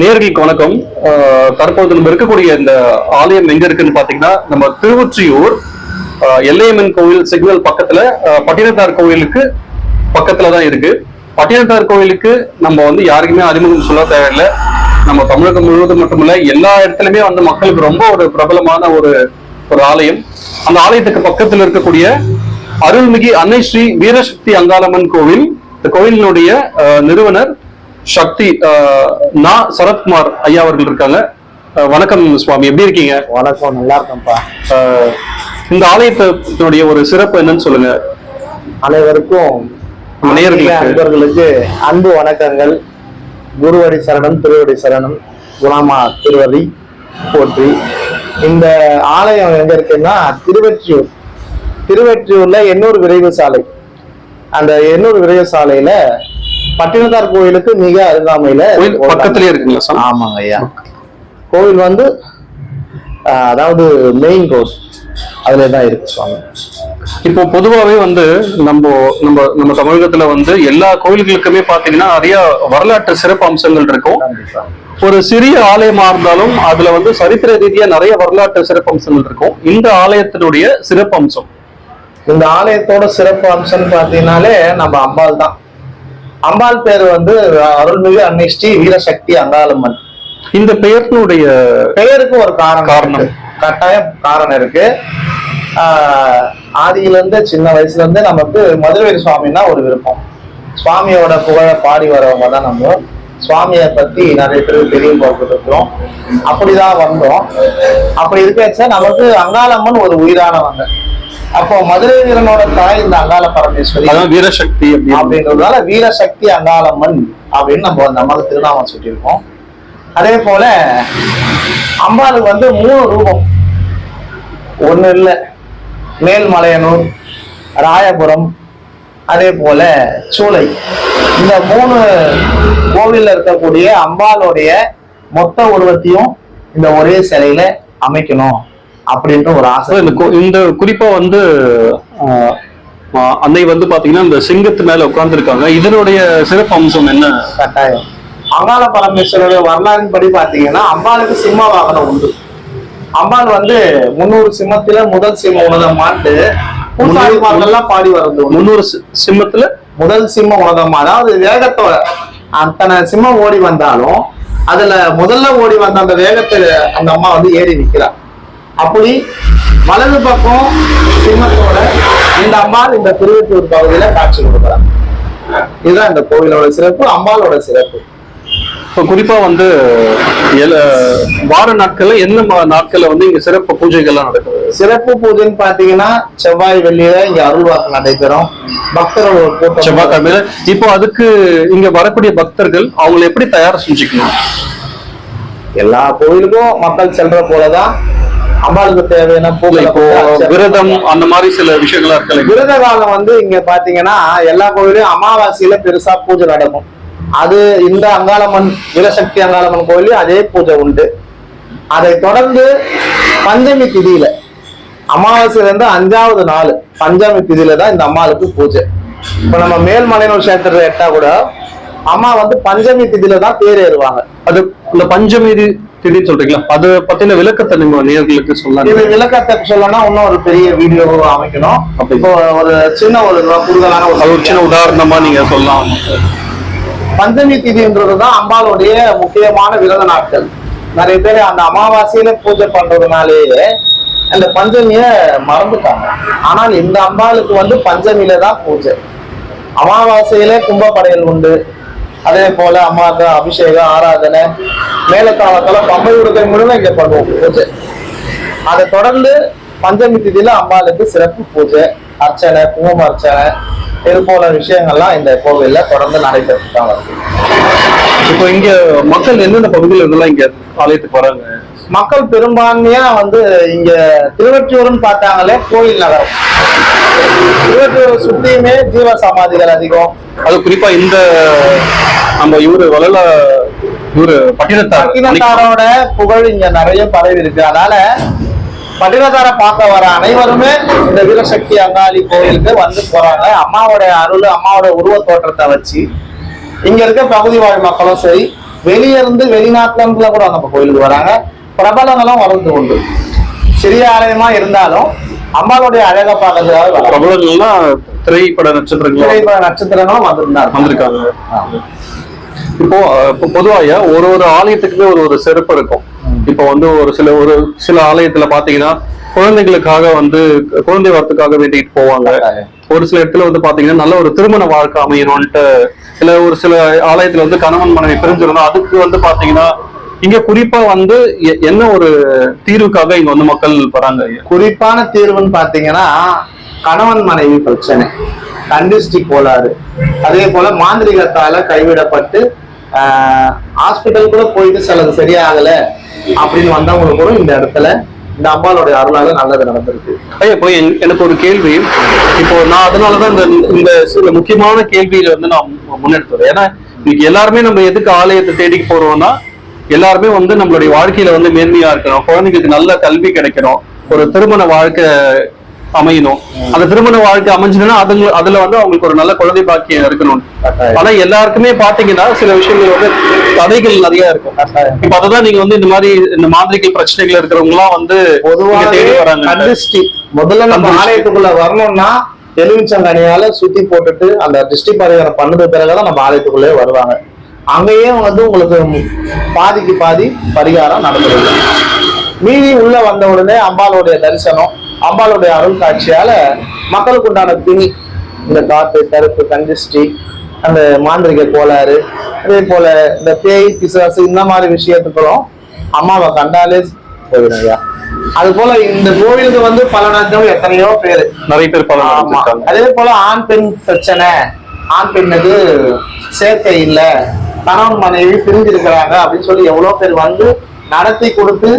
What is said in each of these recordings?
நேர்களுக்கு வணக்கம். தற்போது நம்ம இருக்கக்கூடிய இந்த ஆலயம் எங்க இருக்குன்னு பாத்தீங்கன்னா நம்ம திருவொற்றியூர் எல்லையம்மன் கோவில் சிக்னல் பக்கத்துல பட்டினத்தார் கோவிலுக்கு பக்கத்துல தான் இருக்கு. பட்டினத்தார் கோவிலுக்கு நம்ம வந்து யாருக்குமே அறிமுகம் சொல்ல தேவையில்லை. நம்ம தமிழகம் முழுவதும் மட்டுமில்ல எல்லா இடத்துலயுமே வந்து மக்களுக்கு ரொம்ப ஒரு பிரபலமான ஒரு ஒரு ஆலயம். அந்த ஆலயத்துக்கு பக்கத்துல இருக்கக்கூடிய அருள்மிகு அன்னை ஸ்ரீ வீரசக்தி அங்காளம்மன் கோவில் இந்த கோவிலினுடைய நிறுவனர் சக்தி அஹ், நா சரத்குமார் ஐயா அவர்கள் இருக்காங்க. வணக்கம் சுவாமி எப்படி இருக்கீங்க? வணக்கம் நல்லா இருக்கேன்ப்பா இந்த ஆலயத்தினுடைய ஒரு சிறப்பு என்னன்னு சொல்லுங்க. அனைவருக்கும் அன்பர்களுக்கு அன்பு வணக்கங்கள். குருவடி சரணம் திருவடி சரணம் குணாமா திருவடி போற்றி. இந்த ஆலயம் எங்க இருக்குன்னா திருவெற்றியூர். திருவெற்றியூர்ல எண்ணூர் விரைவு சாலை அந்த எண்ணூர் விரைவு சாலையில பட்டினத்தார் கோயிலுக்கு மிக அருகாமையில கோயில் பக்கத்திலேயே இருக்குங்களா சாமி ஆமாங்க ஐயா. கோவில் வந்து அதாவது மெயின் ரோட் அதுல தான் இருக்கு சுவாமி. இப்போ பொதுவாவே வந்து நம்ம நம்ம நம்ம தமிழகத்துல வந்து எல்லா கோயில்களுக்குமே பாத்தீங்கன்னா நிறைய வரலாற்று சிறப்பு அம்சங்கள் இருக்கும் ஒரு சிறிய ஆலயமா இருந்தாலும் அதுல வந்து சரித்திர ரீதியா நிறைய வரலாற்று சிறப்பு அம்சங்கள் இருக்கும். இந்த ஆலயத்தினுடைய சிறப்பு அம்சம் இந்த ஆலயத்தோட சிறப்பு அம்சம்னு பார்த்தீங்கன்னாலே நம்ம அம்பாள் தான். அம்பாள் பேர் வந்து அருள்மிகு அன்னை ஸ்ரீ வீரசக்தி அங்காளம்மன். இந்த பெயர்னுடைய பெயருக்கு ஒரு காரணம் காரணம். இருக்கு. கட்டாயம் காரணம் இருக்கு. ஆஹ் ஆதியில இருந்து சின்ன வயசுல இருந்து நமக்கு மதுரவேரி சுவாமின்னா ஒரு விருப்பம். சுவாமியோட புகழ பாடி வரவங்க தான் நம்ம. சுவாமியை பத்தி நிறைய பேருக்கு தெரியப்படுத்திருக்கிறோம் அப்படிதான் வந்தோம். அப்படி இருக்கச்ச நமக்கு அங்காளம்மன் ஒரு உயிரானவங்க. அப்போ மதுரை வீரனோட தாய் இந்த அங்காள பரமேஸ்வரி. அதான் வீரசக்தி அப்படின்றதுனால வீரசக்தி அங்காளம்மன் அப்படின்னு நம்ம அந்த அம்மாவுக்கு திருநாமம் சொல்லியிருக்கோம். அதே போல அம்பாளுக்கு வந்து மூணு ரூபம். ஒண்ணு இல்ல. மேல்மலையனூர் ராயபுரம் அதே போல சூளை. இந்த மூணு கோவில்ல இருக்கக்கூடிய அம்பாளுடைய மொத்த உருவத்தையும் இந்த ஒரே சிலையில அமைக்கணும். அப்படின்ற ஒரு ஆசை. இந்த குறிப்பா வந்து அன்னை வந்து பாத்தீங்கன்னா இந்த சிங்கத்து மேல உட்கார்ந்துருக்காங்க. இதனுடைய சிறப்பு அம்சம் என்ன? கட்டாயம். அங்காள பரமேஸ்வரருடைய வரலாறின் படி பாத்தீங்கன்னா அம்பாளுக்கு சிம்ம வாகனம் உண்டு. அம்பாள் வந்து முன்னூறு சிம்மத்தில முதல் சிம்ம உணதம் ஆண்டு பூசாரிமார்கள்லாம் பாடி வருது. முன்னூறு சிம்மத்துல? முதல் சிம்ம உணதம் அதாவது வேகத்தோட அத்தனை சிம்மம் ஓடி வந்தாலும் அதுல முதல்ல ஓடி வந்த அந்த வேகத்துல அந்த அம்மா வந்து ஏறி நிக்கிறா. அப்படி வலது பக்கம் சிம்மத்தோட இந்த அம்பாள் இந்த திருவெட்டூர் பகுதியில காட்சி கொடுக்குறாங்க இதுதான் இந்த கோவிலோட சிறப்பு அம்பாளோட சிறப்பு. இப்ப குறிப்பா வந்து வார நாட்கள்ல மா- நாட்கள்ல வந்து இங்க சிறப்பு பூஜைகள்லாம் நடக்குது? சிறப்பு பூஜைன்னு பாத்தீங்கன்னா செவ்வாய் வெள்ளியில இங்க அருள்வாக்கு நடைபெறும். பக்தர்கள் கூட்டம் செவ்வாய்க்கிழமையில இப்போ அதுக்கு இங்க வரக்கூடிய பக்தர்கள் அவங்களை எப்படி தயார் செஞ்சுக்கணும்? எல்லா கோயிலுக்கும் மக்கள் செல்ற போலதான் அம்பாளுக்கு தேவையான பூக்களை இப்போ விரதம் அந்த மாதிரி சில விஷயங்கள்லாம் இருக்கல விரத காலம் வந்து இங்க பாத்தீங்கன்னா எல்லா கோயிலையும் அமாவாசையில பெருசா பூஜை நடக்கும். அது இந்த அங்காளம்மன் வீரசக்தி அங்காளம்மன் கோயிலையும் அதே பூஜை உண்டு. அதை தொடர்ந்து பஞ்சமி திதியில அமாவாசையில இருந்து அஞ்சாவது நாள் பஞ்சமி திதியில தான் இந்த அம்மாளுக்கு பூஜை. இப்ப நம்ம மேல்மலையனூர் கஷேத்திரத்துல எட்டா கூட அம்மா வந்து பஞ்சமி திதியில தான் தேர் ஏறுவாங்க. அது இந்த பஞ்சமி திதின்னு சொல்றீங்களா? அது பத்தின விளக்கத்தை நம்ம நேர்களுக்கு சொல்லலாம் இது விளக்கத்தை சொல்லணும்னா இன்னும் ஒரு பெரிய வீடியோ அமைக்கணும். இப்போ ஒரு சின்ன ஒரு கூடுதலான அது ஒரு சின்ன உதாரணமா நீங்க சொல்லலாம். பஞ்சமி திதின்றதுதான் அம்பாளுடைய முக்கியமான விரத நாட்கள். நிறைய பேர் அந்த அமாவாசையில பூஜை பண்றதுனாலேயே அந்த பஞ்சமிய மறந்துட்டாங்க. ஆனால் இந்த அம்பாளுக்கு வந்து பஞ்சமியில தான் பூஜை. அமாவாசையில கும்பப்படையல் உண்டு. அதே போல அம்மாவுக்கு அபிஷேகம் ஆராதனை மேலக்காலத்துல பம்பை உடுக்கை முழுவதும் இங்க பண்ணுவோம் பூஜை. அதை தொடர்ந்து பஞ்சமி திதியில அம்பாளுக்கு சிறப்பு பூஜை அர்ச்சனை குங்கும அர்ச்சனை இது போல விஷயங்கள்லாம் இந்த கோவில்ல தொடர்ந்து நடைபெற்று தான் வருது. இப்போ இங்க மக்கள் எந்தெந்த பகுதியில இருந்தெல்லாம் இங்க ஆலயத்துக்கு வராங்க? மக்கள் பெரும்பான்மையா வந்து இங்க திருவற்றியூர்னு பார்த்தாங்களே கோயில் நகரம். திருவற்றியூரை சுத்தியுமே ஜீவ சமாதிகள் அதிகம். அது குறிப்பா இந்த நம்ம இவரு வளல இவரு பட்டினத்தார் பட்டினத்தாரோட புகழ் இங்க நிறைய பரவி இருக்கு. அதனால பட்டினத்தாரை பார்க்க வர அனைவருமே இந்த வீரசக்தி அங்காளி கோயிலுக்கு வந்து போறாங்க. அம்மாவோட அருள் அம்மாவோட உருவ தோற்றத்தை வச்சு இங்க இருக்க பகுதி வாழ் மக்களும் சரி வெளிய இருந்து வெளிநாட்டுல இருந்துலாம் கூட நம்ம கோயிலுக்கு வராங்க. பிரபலங்களும் வர்றது உண்டு. சிறிய ஆலயமா இருந்தாலும் அம்பாளுடைய அழகை பார்க்கறதுக்காக வராங்க. பிரபலங்கள்லாம் திரைப்பட நட்சத்திரங்கள் திரைப்பட நட்சத்திரங்களும் வந்திருந்தாங்க. வந்திருக்காங்க. இப்போ இப்போ பொதுவாக ஒரு ஒரு ஆலயத்துக்குமே ஒரு ஒரு சிறப்பு இருக்கும். இப்போ வந்து ஒரு சில ஒரு சில ஆலயத்துல பாத்தீங்கன்னா குழந்தைகளுக்காக வந்து குழந்தை வரத்துக்காக வேண்டிட்டு போவாங்க. ஒரு சில இடத்துல வந்து பாத்தீங்கன்னா நல்ல ஒரு திருமண வாழ்க்கை அமையணும்ட்டு இல்ல ஒரு சில ஆலயத்துல வந்து கணவன் மனைவி பிரிஞ்சிருந்தோம் அதுக்கு வந்து பாத்தீங்கன்னா இங்க குறிப்பா வந்து எ- என்ன ஒரு தீர்வுக்காக இங்க வந்து மக்கள் வராங்க? குறிப்பான தீர்வுன்னு பாத்தீங்கன்னா கணவன் மனைவி பிரச்சனை. கண்டிஸ்டி கோளாறு. அதே போல மாந்திரிகத்தால கைவிடப்பட்டு ஹாஸ்பிட்டல் கூட போயிட்டு சிலது சரியாகல அப்படின்னு வந்தவங்களுக்கு கூட இந்த இடத்துல இந்த அம்பாளுடைய அருளால நல்லது நடந்திருக்கு. ஐயா இப்போ என்- எனக்கு ஒரு கேள்வி. இப்போ நான் அதனாலதான் இந்த இந்த சில முக்கியமான கேள்வியில வந்து நான் முன்னெடுத்துறேன் ஏன்னா இன்னைக்கு எல்லாருமே நம்ம எதுக்கு ஆலயத்தை தேடி போறோம்னா எல்லாருமே வந்து நம்மளுடைய வாழ்க்கையில வந்து மேன்மையா இருக்கணும் குழந்தைங்களுக்கு நல்ல கல்வி கிடைக்கணும் ஒரு திருமண வாழ்க்கை அமையணும். அந்த திருமண வாழ்க்கை அமைஞ்சதுன்னா அதுல அதுல வந்து அவங்களுக்கு ஒரு நல்ல குழந்தை பாக்கியம் இருக்கணும். ஆனா எல்லாருக்குமே பாத்தீங்கன்னா சில விஷயங்கள் வந்து தடைகள் நிறைய இருக்கும். இப்ப அதுதான் நீங்க வந்து இந்த மாதிரி இந்த மாந்திரிகள் பிரச்சனைகள் இருக்கிறவங்க எல்லாம் வந்து பொதுவாக தேடி வராங்க. முதல்ல நம்ம. ஆலயத்துக்குள்ள வரணும்னா எலுமிச்சங்கனியால சுத்தி போட்டுட்டு அந்த டிஸ்டி பரிகாரம் பண்ணது பிறகுதான் நம்ம ஆலயத்துக்குள்ளே வருவாங்க. அங்கேயே வந்து உங்களுக்கு பாதிக்கு பாதி பரிகாரம் நடந்துருது மீதி உள்ள வந்த உடனே அம்பாளுடைய தரிசனம் அம்பாளுடைய அருள் காட்சியால மக்களுக்கு உண்டான பிணி இந்த காத்து கருப்பு கண்டிஸ்டி அந்த மாந்திரிக கோளாறு அதே போல இந்த பேய் பிசாசு இந்த மாதிரி விஷயத்துக்களும் அம்மாவை கண்டாலே போயிடும் ஐயா அது போல இந்த கோவிலுக்கு வந்து பலனத்தம் எத்தனையோ பேரு. நிறைய பேர் பலன் அதே போல ஆண் பெண் பிரச்சனை. ஆண் பெண்ணுக்கு சேர்க்கை இல்ல. கணவன் மனைவி பிரிஞ்சிருக்கிறாங்க அப்படின்னு சொல்லி எவ்வளவு பேர் வந்து நடத்தி கொடுத்து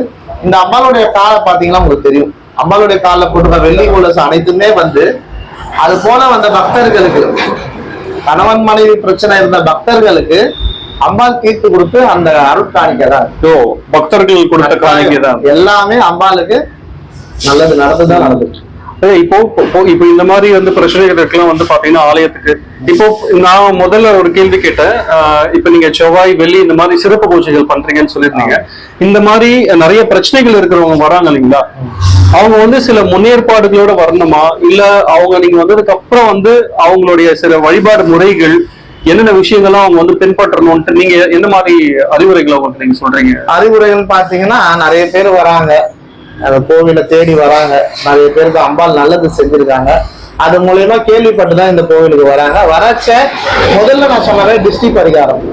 இந்த அம்பாளுடைய காலை பாத்தீங்கன்னா உங்களுக்கு தெரியும். அம்பாளுடைய காலில் போட்டுக்க வெள்ளி கொலுசு அனைத்துமே வந்து அது போல வந்த பக்தர்களுக்கு கணவன் மனைவி பிரச்சனை இருந்த பக்தர்களுக்கு அம்பாள் தீர்த்து கொடுத்து அந்த அருட்காணிக்கை தான் பக்தர்கள் கொடுத்த காணிக்கை தான் எல்லாமே அம்பாளுக்கு நல்லது நடந்துதான் நடந்துச்சு. இப்போ இப்போ இந்த மாதிரி வந்து பிரச்சனைகளுக்கெல்லாம் வந்து பாத்தீங்கன்னா ஆலயத்துக்கு இப்போ நான் முதல்ல ஒரு கேள்வி கேட்டேன். இப்போ நீங்க செவ்வாய் வெள்ளி இந்த மாதிரி சிறப்பு பூஜைகள் பண்றீங்கன்னு சொல்லியிருந்தீங்க. இந்த மாதிரி நிறைய பிரச்சனைகள் இருக்கிறவங்க வராங்க இல்லைங்களா? அவங்க வந்து சில முன்னேற்பாடுகளோட வரணுமா? இல்ல அவங்க நீங்க வந்ததுக்கு அப்புறம் வந்து அவங்களுடைய சில வழிபாடு முறைகள் என்னென்ன விஷயங்கள்லாம் அவங்க வந்து பின்பற்றணும்ட்டு நீங்க என்ன மாதிரி அறிவுரைகளை அவங்களுக்கு நீங்க சொல்றீங்க? அறிவுரைகள் பாத்தீங்கன்னா நிறைய பேர் வராங்க. அந்த கோவிலை தேடி வராங்க. நிறைய பேருக்கு அம்பாள் நல்லது செஞ்சிருக்காங்க. அது மூலியமா கேள்விப்பட்டுதான் இந்த கோவிலுக்கு வராங்க. வரச்ச முதல்ல நான் சொன்னதே டிஸ்டி பரிகாரம்.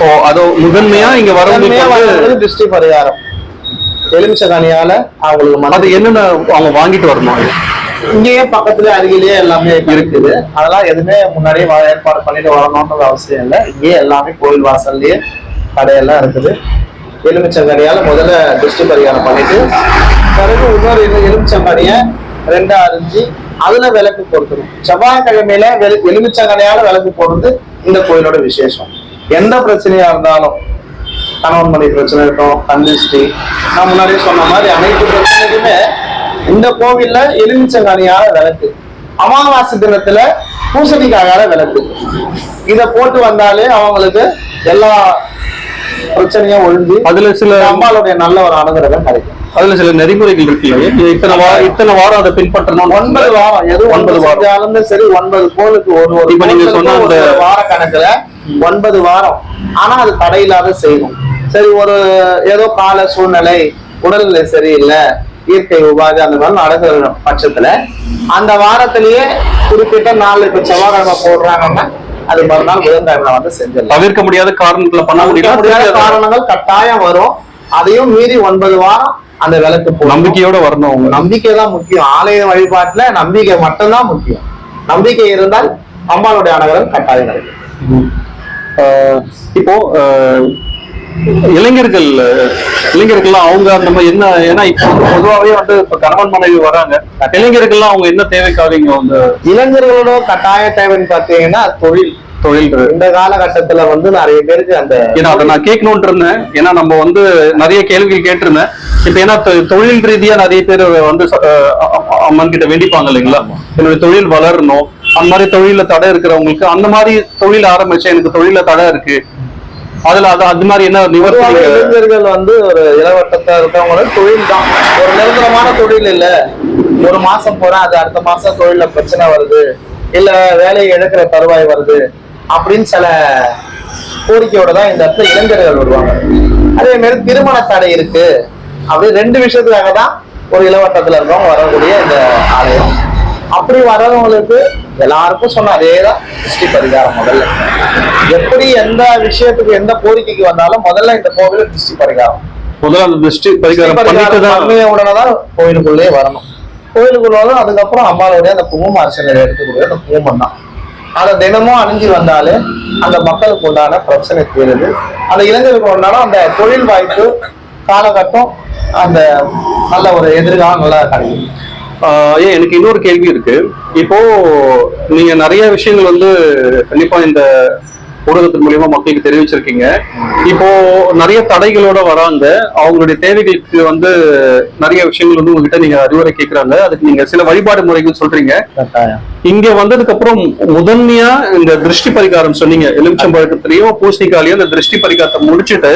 ஓ அதோ முதன்மையா இங்க வரவங்களுக்கு வந்து டிஸ்டி பரிகாரம். எலுமிச்சகாணியால அவங்களுக்கு மனது என்னென்ன அவங்க வாங்கிட்டு வரணும் இங்கேயே பக்கத்துல அருகிலேயே எல்லாமே இருக்குது. அதெல்லாம் எதுவுமே முன்னாடியே ஏற்பாடு பண்ணிட்டு வரணும்ன்றது அவசியம் இல்லை. இங்கேயே எல்லாமே கோவில் வாசல்லயே கடையெல்லாம் இருக்குது. எலுமிச்சங்கனியால முதல்ல திருஷ்டி பரிகாரம் பண்ணிட்டு பிறகு இன்னொரு எலு- எலுமிச்சங்கனிய ரெண்டா அரிஞ்சு அதுல விளக்கு பொருத்தணும். செவ்வாய்க்கிழமையில வெளு- எலுமிச்சங்கனியால விளக்கு போடுறது இந்த கோயிலோட விசேஷம். எந்த பிரச்சனையா இருந்தாலும் கணவன் மனைவி பிரச்சனை இருக்கும் கந்திஷ்டி நான் முன்னாடியே சொன்ன மாதிரி அனைத்து பிரச்சனைக்குமே இந்த கோவில்ல எலுமிச்சங்கானியால விளக்கு. அமாவாசை தினத்துல பூசணிக்காயால விளக்கு. இத போட்டு வந்தாலே அவங்களுக்கு எல்லா பிரச்சனையும் ஒழிஞ்சு அதுல சில அம்பாளுடைய நல்ல ஒரு அனுகிரகம் கிடைக்கும். அதுல சில நெறிமுறைகள் இருக்கு? இத்தனை வாரம் இத்தனை வாரம் அதை பின்பற்றணும் ஒன்பது வாரம். எது ஒன்பது வாரம். சரி ஒன்பது கோளுக்கு ஒரு இப்ப நீங்க சொன்ன ஒரு வார கணக்குல ஒன்பது வாரம். ஆனா அது தடையில்லாத செய்யணும் சரி ஒரு ஏதோ கால சூழ்நிலை உடல்நிலை சரியில்லை இயற்கை உபாதை அந்த மாதிரி நடக்கிற பட்சத்துல அந்த வாரத்திலேயே குறிப்பிட்ட நாள் இப்ப செவ்வாய்க்கிழமை போடுறாங்கன்னா அது மறுநாள் புதன்கிழமை வந்து செஞ்சிடலாம். தவிர்க்க முடியாத காரணத்துல பண்ண முடியாத காரணங்கள் கட்டாயம் வரும். அதையும் மீறி ஒன்பது வாரம் அந்த விளக்கு. நம்பிக்கையோட வரணும் அவங்க. நம்பிக்கை தான் முக்கியம். ஆலய வழிபாட்டுல நம்பிக்கை மட்டும்தான் முக்கியம். நம்பிக்கை இருந்தால் அம்பாளுடைய அனுகிரகம் கட்டாயம் கிடைக்கும். இப்போ இளைஞர்கள் இளைஞர்கள்லாம் அவங்க அந்த மாதிரி என்ன ஏன்னா இப்போ வந்து பொதுவாவே வந்து இப்ப கணவன் மனைவி வராங்க. இளைஞர்கள்லாம் அவங்க என்ன தேவைக்காக இங்க வந்து இளைஞர்களோட கட்டாய தேவைன்னு பாத்தீங்கன்னா தொழில். தொழில் இந்த காலகட்டத்துல வந்து நிறைய பேருக்கு அந்த ஏன்னா அதை நான் கேட்கணும்னு இருந்தேன் ஏன்னா நம்ம வந்து நிறைய கேள்விகள் கேட்டிருந்தேன். இப்ப ஏன்னா தொழில் ரீதியா நிறைய பேர் வந்து அம்மன் கிட்ட வேண்டிப்பாங்க இல்லைங்களா? என்னுடைய தொழில் வளரணும். அந்த மாதிரி தொழில தடை இருக்கிறவங்களுக்கு அந்த மாதிரி தொழில் ஆரம்பிச்சு எனக்கு தொழில தடை இருக்கு. அதுல அது அது மாதிரி என்ன நிவர்த்தி இளைஞர்கள் வந்து ஒரு இளவட்டத்தை இருக்கவங்களுக்கு தொழில் தான். ஒரு நிரந்தரமான தொழில் இல்ல. ஒரு மாசம் போறேன் அது அடுத்த மாசம் தொழில பிரச்சனை வருது. இல்ல வேலையை இழக்கிற தருவாய் வருது. அப்படின்னு சில கோரிக்கையோட தான் இந்த இடத்துல இளைஞர்கள் வருவாங்க. அதே மாதிரி திருமண தடை இருக்கு. அப்படி ரெண்டு விஷயத்துக்காக தான் ஒரு இளவட்டத்துல இருக்கவங்க வரக்கூடிய இந்த ஆலயம். அப்படி வர்றவங்களுக்கு எல்லாருக்கும் சொன்ன அதே தான் திருஷ்டி பரிகாரம் முதல்ல. எப்படி எந்த விஷயத்துக்கு எந்த கோரிக்கைக்கு வந்தாலும் முதல்ல இந்த கோவில் திருஷ்டி பரிகாரம். முதல்ல அந்த திருஷ்டி பரிகாரம் பண்ணிட்டு உடனே தான் கோயிலுக்குள்ளே வரணும். கோயிலுக்குள்ள வந்து அதுக்கப்புறம் அம்மாளுடைய அந்த குங்கும அர்ச்சனை எடுத்துக்கூடிய அந்த குங்குமம் தான். அதை தினமும் அணிஞ்சு வந்தாலே அந்த மக்களுக்கு உண்டான பிரச்சனை தீருது. அந்த இளைஞருக்கு உண்டான அந்த தொழில் வாய்ப்பு காலகட்டம் அந்த நல்ல ஒரு எதிர்காலம் நல்லா கிடைக்கும். ஏன் எனக்கு இன்னொரு கேள்வி இருக்கு. இப்போ நீங்க நிறைய விஷயங்கள் வந்து கண்டிப்பா இந்த ஊடகத்தின் மூலியமா மக்களுக்கு தெரிவிச்சிருக்கீங்க. இப்போ நிறைய தடைகளோட வராங்க. அவங்களுடைய தேவைகளுக்கு வந்து நிறைய விஷயங்கள் வந்து உங்ககிட்ட நீங்க அறிவுரை கேட்கறாங்க அதுக்கு நீங்க சில வழிபாடு முறைகள் சொல்றீங்க. இங்க வந்ததுக்கு அப்புறம் முதன்மையா இந்த திருஷ்டி பரிகாரம் சொன்னீங்க. எலுமிச்சம்பழக்கத்திலயும் பூசணிக்காலையும் இந்த திருஷ்டி பரிகாரத்தை முடிச்சிட்டு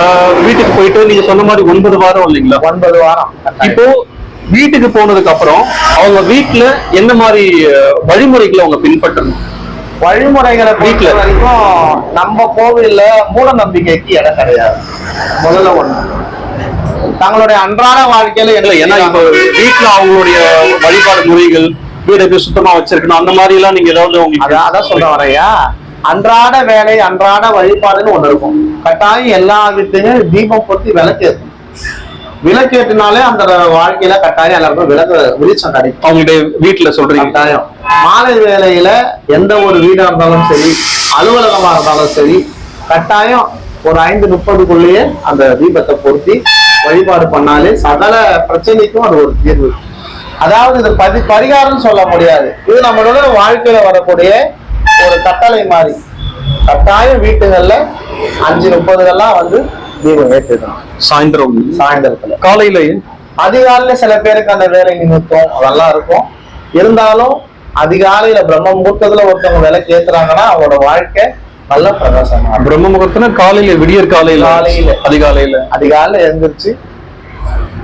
ஆஹ் வீட்டுக்கு போயிட்டு நீங்க சொன்ன மாதிரி ஒன்பது வாரம் இல்லைங்களா ஒன்பது வாரம். இப்போ வீட்டுக்கு போனதுக்கு அப்புறம் அவங்க வீட்டுல என்ன மாதிரி வழிமுறைகளை அவங்க பின்பற்றணும்? வழிமுறைகளை வீட்ல. வரைக்கும் நம்ம கோவில்ல மூட நம்பிக்கைக்கு இடம் கிடையாது. முதல்ல ஒண்ணு. தங்களுடைய அன்றாட வாழ்க்கையில என்ன ஏன்னா இப்போ வீட்டுல அவங்களுடைய வழிபாடு முறைகள் வீடை எப்படி சுத்தமா வச்சிருக்கணும் அந்த மாதிரி எல்லாம் நீங்க ஏதாவது உங்களுக்கு அதான் சொல்ல வரையா அன்றாட வேலை அன்றாட வழிபாடுன்னு ஒண்ணு இருக்கும். கட்டாயம் எல்லா வீட்லயும் தீபம் பொருத்தி விளக்கேற்றும் விளக்கேற்றினாலே அந்த வாழ்க்கையில கட்டாயம் எல்லாருக்கும் விளக்கு வெளிச்சம் கிடைக்கும். அவங்களுடைய வீட்டுல சொல்றீங்க. கட்டாயம். மாலை வேளையில எந்த ஒரு வீடா இருந்தாலும் சரி அலுவலகமா இருந்தாலும் சரி கட்டாயம் ஒரு ஐந்து முப்பதுக்குள்ளேயே அந்த தீபத்தை பொருத்தி வழிபாடு பண்ணாலே சகல பிரச்சனைக்கும் அது ஒரு தீர்வு. அதாவது இது பதி பரிகாரம் சொல்ல முடியாது. இது நம்மளோட வாழ்க்கையில வரக்கூடிய ஒரு கட்டளை மாதிரி. கட்டாயம் வீட்டுகள்ல அஞ்சு முப்பதுகள்லாம் வந்து தீபம் ஏற்றிடணும் சாயந்தரம். சாயந்தரத்துல. காலையில? அதிகாலையில சில பேருக்கு அந்த வேலை நிமித்தம் அதெல்லாம் இருக்கும். இருந்தாலும் அதிகாலையில பிரம்ம முகூர்த்தத்துல ஒருத்தவங்க விலைக்கு ஏத்துறாங்கன்னா அவங்களோட வாழ்க்கை நல்ல பிரகாசமா பிரம்ம முகூர்த்தம்னா காலையில விடியற் காலையில. காலையில. அதிகாலையில. அதிகாலையில எழுந்திருச்சு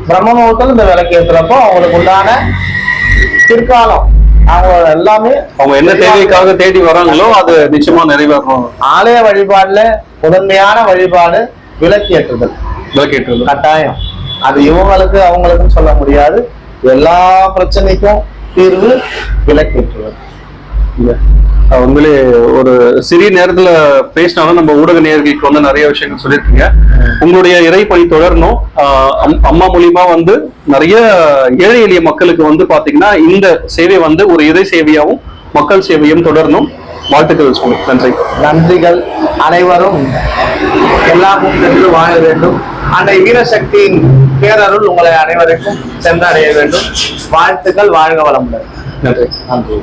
பிரம்ம முகூர்த்தத்துல இந்த விலைக்கு ஏத்துறப்போ அவங்களுக்கு உண்டான பிற்காலம். அவங்க எல்லாமே அவங்க என்ன தேவைக்காக தேடி வராங்களோ அது நிச்சயமா நிறைவேறணும். ஆலய வழிபாடுல முதன்மையான வழிபாடு விளக்கு ஏற்றுதல் விளக்கேற்றது கட்டாயம். அது இவங்களுக்கு அவங்களுக்கும் சொல்ல முடியாது. எல்லா பிரச்சனைக்கும் தீர்வு விளக்கேற்றுவது அஹ் உண்மையிலே ஒரு சிறிய நேரத்துல பேசினாலும் நம்ம ஊடக நேயர்களுக்கு வந்து நிறைய விஷயங்கள் சொல்லியிருக்கீங்க. உங்களுடைய இறைப்பணி தொடரணும். அம்மா மூலியமா வந்து நிறைய ஏழை எளிய மக்களுக்கு வந்து பாத்தீங்கன்னா இந்த சேவை வந்து ஒரு இறை சேவையாவும் மக்கள் சேவையும் தொடரணும். வாழ்த்துக்கள் சுவாமி நன்றி. நன்றிகள் அனைவரும். எல்லாமும் சென்று வாழ வேண்டும். அன்னை வீரசக்தியின் பேரருள் உங்களை அனைவருக்கும் சென்றடைய வேண்டும். வாழ்த்துக்கள் வாழ்க வளமுடன். நன்றி. நன்றி.